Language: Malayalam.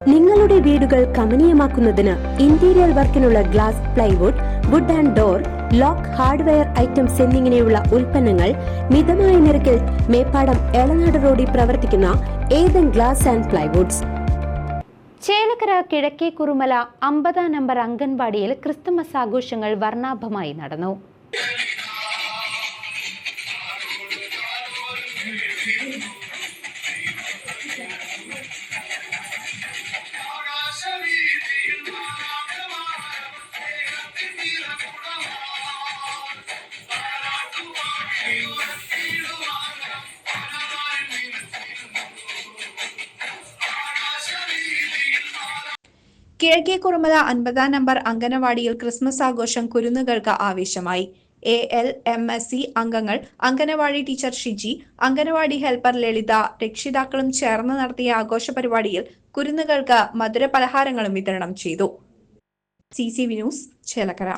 നിങ്ങളുടെ വീടുകൾ കമനീയമാക്കുന്നതിന് interior വർക്കിനുള്ള glass plywood wood and door lock hardware items എന്നിങ്ങനെയുള്ള ഉൽപ്പന്നങ്ങൾ മിതമായ നിരക്കിൽ മേപ്പാടം എളനാട് റോഡിൽ പ്രവർത്തിക്കുന്ന Ethan glass and plywoods Chelakkara കിഴക്കേ കുറുമല അമ്പതാം നമ്പർ അംഗൻവാടിയിൽ ക്രിസ്തുമസ് ആഘോഷങ്ങൾ വർണാഭമായി നടന്നു. കിഴക്കേ കുറുമല അൻപതാം നമ്പർ അംഗനവാടിയിൽ ക്രിസ്മസ് ആഘോഷം കുരുന്നുകൾക്ക് ആവേശമായി. A L M S C അംഗങ്ങൾ അംഗനവാടി ടീച്ചർ ഷിജി അംഗനവാടി ഹെൽപ്പർ ലളിത രക്ഷിതാക്കളും ചേർന്ന് നടത്തിയ ആഘോഷ പരിപാടിയിൽ കുരുന്നുകൾക്ക് മധുര പലഹാരങ്ങളും വിതരണം ചെയ്തു. C C V news Chelakkara.